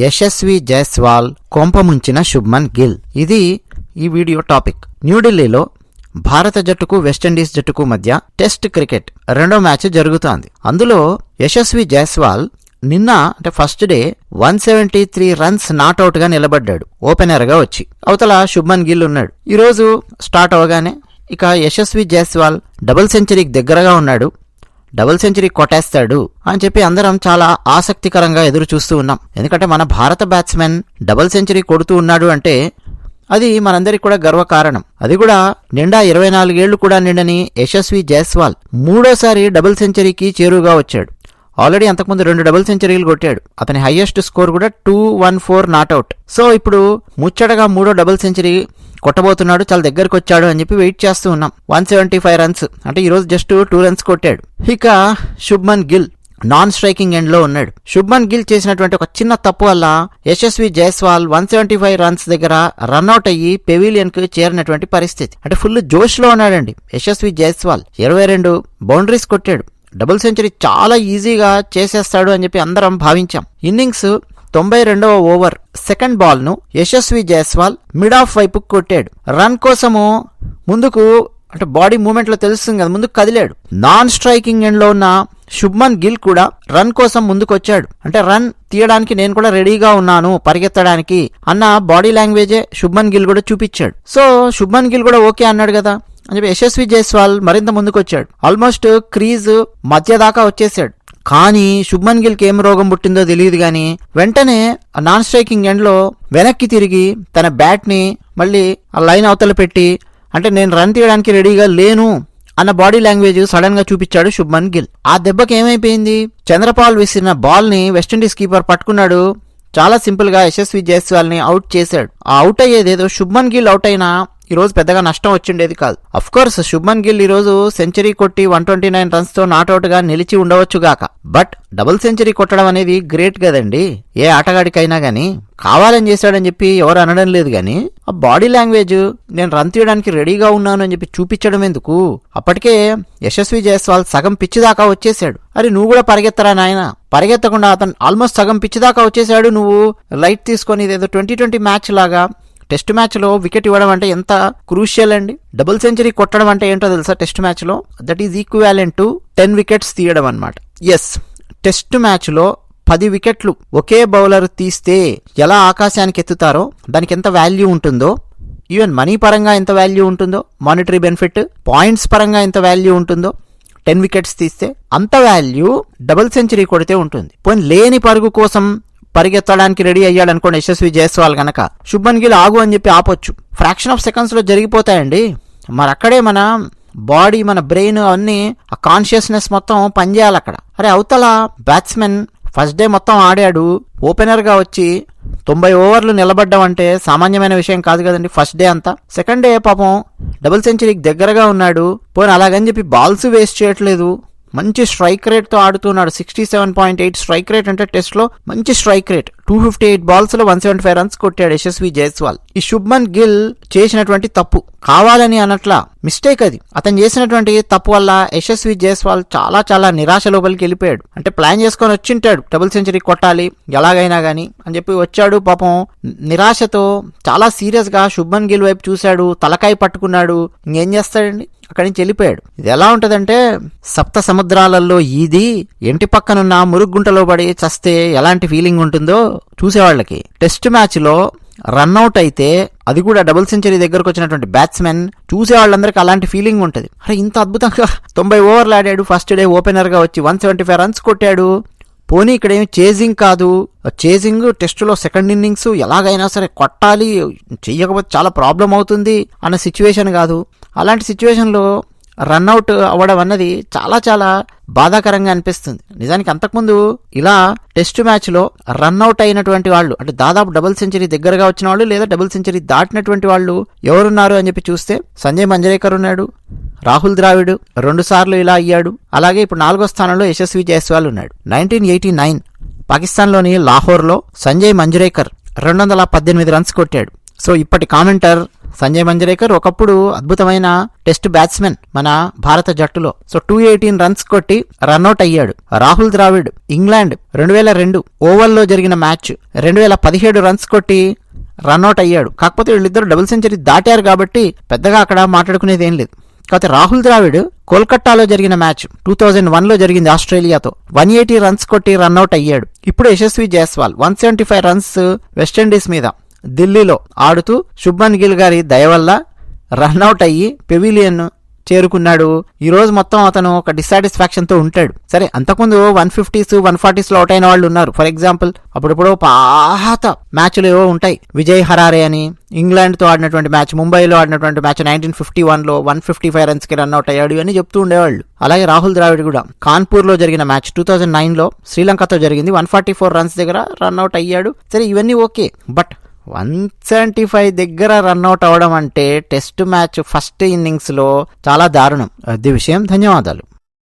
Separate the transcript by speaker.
Speaker 1: యశస్వి జైస్వాల్ కొంపముంచిన శుభ్మన్ గిల్. ఇది ఈ video topic. న్యూఢిల్లీలో భారత జట్టుకు వెస్టిండీస్ జట్టుకు మధ్య టెస్ట్ క్రికెట్ రెండో మ్యాచ్ జరుగుతోంది. అందులో యశస్వి జైస్వాల్ నిన్న అంటే first day one seventy three runs నాట్అవుట్గా నిలబడ్డాడు. ఓపెనర్గా వచ్చి. అవతల శుభ్మన్ గిల్ ఉన్నాడు. ఈరోజు స్టార్ట్ అవగానే ఇక యశస్వి జైస్వాల్ డబుల్ సెంచరీకి దగ్గరగా ఉన్నాడు. డబుల్ సెంచరీ కొట్టేస్తాడు అని చెప్పి అందరం చాలా ఆసక్తికరంగా ఎదురు చూస్తూ ఉన్నాం. ఎందుకంటే మన భారత బ్యాట్స్మెన్ డబుల్ సెంచరీ కొడుతూ ఉన్నాడు అంటే అది మనందరికి కూడా గర్వకారణం అది కూడా నిండా ఇరవై నాలుగేళ్ళు కూడా నిండని యశస్వి జైస్వాల్ మూడోసారి డబుల్ సెంచరీకి చేరువుగా వచ్చాడు. ఆల్రెడీ అంతకుముందు రెండు డబుల్ సెంచరీలు కొట్టాడు. అతని హైయెస్ట్ స్కోర్ కూడా two one four not out so ఇప్పుడు ముచ్చటగా మూడో డబుల్ సెంచరీ కొట్టబోతున్నాడు చాలా దగ్గరకు వచ్చాడు అని చెప్పి వెయిట్ చేస్తూ ఉన్నాం. వన్ సెవెంటీ ఫైవ్ రన్స్ అంటే ఈరోజు జస్ట్ టూ రన్స్ కొట్టాడు. ఇక శుభ్మన్ గిల్ నాన్ స్ట్రైకింగ్ ఎండ్లో ఉన్నాడు. శుభ్మన్ గిల్ చేసినటువంటి ఒక చిన్న తప్పు వల్ల Yashasvi Jaiswal one seventy five runs దగ్గర రన్అట్ అయ్యి పెవిలియన్కు చేరినటువంటి పరిస్థితి. అంటే ఫుల్ జోష్లో ఉన్నాడండి యశస్వి జైస్వాల్. ఇరవై రెండు బౌండరీస్ కొట్టాడు. డబుల్ సెంచరీ చాలా ఈజీగా చేసేస్తాడు అని చెప్పి అందరం భావించాం. ఇన్నింగ్స్ తొంభై రెండవ ఓవర్ సెకండ్ బాల్ను యశస్వి జైస్వాల్ మిడ్ ఆఫ్ వైపు కొట్టాడు. రన్ కోసము ముందుకు అంటే బాడీ మూమెంట్లో తెలుస్తుంది కదా ముందుకు కదిలాడు. నాన్ స్ట్రైకింగ్ ఎండ్లో ఉన్న శుభ్మన్ గిల్ కూడా రన్ కోసం ముందుకు వచ్చాడు అంటే రన్ తీయడానికి నేను కూడా రెడీగా ఉన్నాను పరిగెత్తడానికి అన్న బాడీ లాంగ్వేజే శుభ్మన్ గిల్ కూడా చూపించాడు. సో శుభ్మన్ గిల్ కూడా ఓకే అన్నాడు కదా. అని చెప్పి యశస్వి జైస్వాల్ మరింత ముందుకొచ్చాడు. ఆల్మోస్ట్ క్రీజ్ మధ్య దాకా వచ్చేసాడు. కానీ శుభ్మన్ గిల్కి ఏం రోగం పుట్టిందో తెలియదు కానీ వెంటనే నాన్ స్ట్రైకింగ్ ఎండ్లో వెనక్కి తిరిగి తన బ్యాట్ని మళ్ళీ ఆ లైన్ అవతల పెట్టి అంటే నేను రన్ తీయడానికి రెడీగా లేను అన్న బాడీ లాంగ్వేజ్ సడన్గా చూపించాడు శుభ్మన్ గిల్. ఆ దెబ్బకి ఏమైపోయింది? చంద్రపాల్ విసిరిన బాల్ని వెస్టిండీస్ కీపర్ పట్టుకున్నాడు. చాలా సింపుల్గా యశస్వి జైస్వాల్ని అవుట్ చేశాడు. ఆ అవుట్ అయ్యేదేదో శుభ్మన్ గిల్ అవుట్ అయినా ఈ రోజు పెద్దగా నష్టం వచ్చిండేది కాదు. అఫ్ కోర్స్ శుభ్మన్ గిల్ ఈ రోజు సెంచరీ కొట్టి వన్ ట్వంటీ నైన్ రన్స్తో నాట్అవుట్ నిలిచి ఉండవచ్చుగాక బట్ డబుల్ సెంచరీ కొట్టడం అనేది గ్రేట్ కదండి. ఏ ఆటగాడికైనా గానీ కావాలని చేశాడని చెప్పి ఎవరు అనడం లేదు గాని ఆ బాడీ లాంగ్వేజ్ నేను రన్ తీయడానికి రెడీగా ఉన్నాను అని చెప్పి చూపించడం ఎందుకు? అప్పటికే యశస్వి జైస్వాల్ సగం పిచ్చి దాకా వచ్చేసాడు అరే నువ్వు కూడా పరిగెత్తరా నాయన? పరిగెత్తకుండా అతను ఆల్మోస్ట్ సగం పిచ్చి దాకా వచ్చేసాడు నువ్వు. లైట్ తీసుకొని ఇదేదో ట్వంటీ ట్వంటీ మ్యాచ్ లాగా టెస్ట్ మ్యాచ్లో వికెట్ ఇవ్వడం అంటే ఎంత క్రూషియల్ అండి? డబుల్ సెంచరీ కొట్టడం అంటే ఏంటో తెలుసా టెస్ట్ మ్యాచ్లో? That is equivalent to ten wickets తీయడం అనమాట ఎస్ టెస్ట్ మ్యాచ్లో పది వికెట్లు ఒకే బౌలర్ తీస్తే ఎలా ఆకాశానికి ఎత్తుతారో దానికి ఎంత వాల్యూ ఉంటుందో ఈవెన్ మనీ పరంగా ఎంత వాల్యూ ఉంటుందో మానిటరీ బెనిఫిట్ పాయింట్స్ పరంగా ఎంత వాల్యూ ఉంటుందో టెన్ వికెట్స్ తీస్తే అంత వాల్యూ డబుల్ సెంచరీ కొడితే ఉంటుంది. పోనీ లేని పరుగు కోసం పరిగెత్తడానికి రెడీ అయ్యాడనుకోండి యశస్వి జైస్వాల్ గనక. శుభన్ గిల్ ఆగు అని చెప్పి ఆపొచ్చు. ఫ్రాక్షన్ ఆఫ్ సెకండ్స్లో జరిగిపోతాయండి. మరి అక్కడే మన బాడీ మన బ్రెయిన్ అన్నీ ఆ కాన్షియస్నెస్ మొత్తం పనిచేయాలి అక్కడ అరే అవతల బ్యాట్స్మెన్ ఫస్ట్ డే మొత్తం ఆడాడు. ఓపెనర్గా వచ్చి తొంభై ఓవర్లు నిలబడ్డం అంటే సామాన్యమైన విషయం కాదు కదండి ఫస్ట్ డే అంతా. సెకండ్ డే పాపం డబుల్ సెంచరీకి దగ్గరగా ఉన్నాడు. పోనీ అలాగని చెప్పి బాల్స్ వేస్ట్ చేయట్లేదు. మంచి స్ట్రైక్ రేట్తో ఆడుతున్నాడు. Sixty seven point eight strike rate అంటే టెస్ట్లో మంచి strike rate. Two fifty eight బాల్స్లో one seventy five runs కొట్టాడు యశస్వి జైస్వాల్. ఈ శుభ్మన్ గిల్ చేసినటువంటి తప్పు. కావాలని అన్నట్ల మిస్టేక్ అది. అతను చేసినటువంటి తప్పు వల్ల యశస్వి జైస్వాల్ చాలా చాలా నిరాశ లోపలికి వెళ్ళిపోయాడు. అంటే ప్లాన్ చేసుకొని వచ్చింటాడు డబుల్ సెంచరీ కొట్టాలి. ఎలాగైనా గానీ అని చెప్పి వచ్చాడు. పాపం నిరాశతో చాలా సీరియస్గా శుభ్మన్ గిల్ వైపు చూశాడు. తలకాయ పట్టుకున్నాడు. ఇంకేం చేస్తాడండి? అక్కడి నుంచి వెళ్ళిపోయాడు. ఇది ఎలా ఉంటుందంటే సప్త సముద్రాలలో ఈది ఇంటి పక్కనున్న మురుగుంటలో పడి చస్తే ఎలాంటి ఫీలింగ్ ఉంటుందో చూసేవాళ్ళకి. టెస్ట్ మ్యాచ్లో రన్అట్ అయితే అది కూడా డబుల్ సెంచరీ దగ్గరకు వచ్చినటువంటి బ్యాట్స్మెన్ చూసే వాళ్ళందరికీ అలాంటి ఫీలింగ్ ఉంటుంది. అరే ఇంత అద్భుతంగా తొంభై ఓవర్లు ఆడాడు ఫస్ట్ డే ఓపెనర్గా వచ్చి వన్ సెవెంటీ ఫైవ్ రన్స్ కొట్టాడు. పోనీ ఇక్కడ ఏమి చేజింగ్ కాదు. చేజింగ్ టెస్టులో సెకండ్ ఇన్నింగ్స్ ఎలాగైనా సరే కొట్టాలి చెయ్యకపోతే చాలా ప్రాబ్లం అవుతుంది అన్న సిచ్యువేషన్ కాదు. అలాంటి సిచ్యువేషన్లో రన్అట్ అవ్వడం అన్నది చాలా చాలా బాధాకరంగా అనిపిస్తుంది. నిజానికి అంతకుముందు ఇలా టెస్ట్ మ్యాచ్లో రన్అట్ అయినటువంటి వాళ్ళు అంటే దాదాపు డబుల్ సెంచరీ దగ్గరగా వచ్చిన వాళ్ళు లేదా డబుల్ సెంచరీ దాటినటువంటి వాళ్ళు ఎవరున్నారు అని చెప్పి చూస్తే సంజయ్ మంజరేకర్ ఉన్నాడు రాహుల్ ద్రావిడ్ రెండు సార్లు ఇలా అయ్యాడు. అలాగే ఇప్పుడు నాలుగో స్థానంలో యశస్వి జైస్వాల్ ఉన్నాడు. నైన్టీన్ ఎయిటీ నైన్ పాకిస్తాన్లోని లాహోర్లో సంజయ్ మంజరేకర్ రెండు వందల పద్దెనిమిది రన్స్ కొట్టాడు. సో ఇప్పటి కామెంటర్ సంజయ్ మంజరేకర్ ఒకప్పుడు అద్భుతమైన టెస్ట్ బ్యాట్స్మెన్ మన భారత జట్టులో. సో టూ ఎయిటీన్ రన్స్ కొట్టి రన్అట్ అయ్యాడు. రాహుల్ ద్రావిడ్ ఇంగ్లాండ్ రెండు వేల రెండు ఓవర్లో జరిగిన మ్యాచ్ రెండు వేల పదిహేడు రన్స్ కొట్టి రన్అట్ అయ్యాడు. కాకపోతే వీళ్ళిద్దరు డబుల్ సెంచరీ దాటారు కాబట్టి పెద్దగా అక్కడ మాట్లాడుకునేది ఏం లేదు. కాకపోతే రాహుల్ ద్రావిడ్ కోల్కట్టాలో జరిగిన మ్యాచ్ టూ థౌజండ్ వన్లో జరిగింది ఆస్ట్రేలియాతో. వన్ ఎయిటీ రన్స్ కొట్టి రన్అట్ అయ్యాడు. ఇప్పుడు Yashasvi Jaiswal one seventy five runs West Indies మీద. ఢిల్లీలో ఆడుతూ శుభ్మన్ గిల్ గారి దయ వల్ల రన్అట్ అయ్యి పెవిలియన్ చేరుకున్నాడు. ఈ రోజు మొత్తం అతను ఒక డిస్సాటిస్ఫాక్షన్తో ఉంటాడు. సరే అంతకుముందు వన్ ఫిఫ్టీస్ వన్ ఫార్టీస్లో అవుట్ అయిన వాళ్ళు ఉన్నారు. ఫర్ ఎగ్జాంపుల్ అప్పుడప్పుడు పాత మ్యాచ్లు ఏవో ఉంటాయి. విజయ్ హరారే అని ఇంగ్లాండ్తో ఆడినటువంటి మ్యాచ్ ముంబైలో ఆడినటువంటి మ్యాచ్ నైన్టీన్ ఫిఫ్టీ వన్లో వన్ ఫిఫ్టీ ఫైవ్ రన్స్కి రన్అట్ అయ్యాడు అని చెప్తూ ఉండేవాళ్ళు. అలాగే రాహుల్ ద్రావిడ్ కూడా. కాన్పూర్లో జరిగిన మ్యాచ్ టూ థౌజండ్ నైన్లో శ్రీలంకతో జరిగింది. వన్ ఫార్టీ ఫోర్ రన్స్ దగ్గర రన్అట్ అయ్యాడు. సరే ఇవన్నీ okay. But one seventy five దగ్గర రన్అట్ అవడం అంటే టెస్ట్ మ్యాచ్ ఫస్ట్ ఇన్నింగ్స్లో చాలా దారుణం. అది విషయం ధన్యవాదాలు.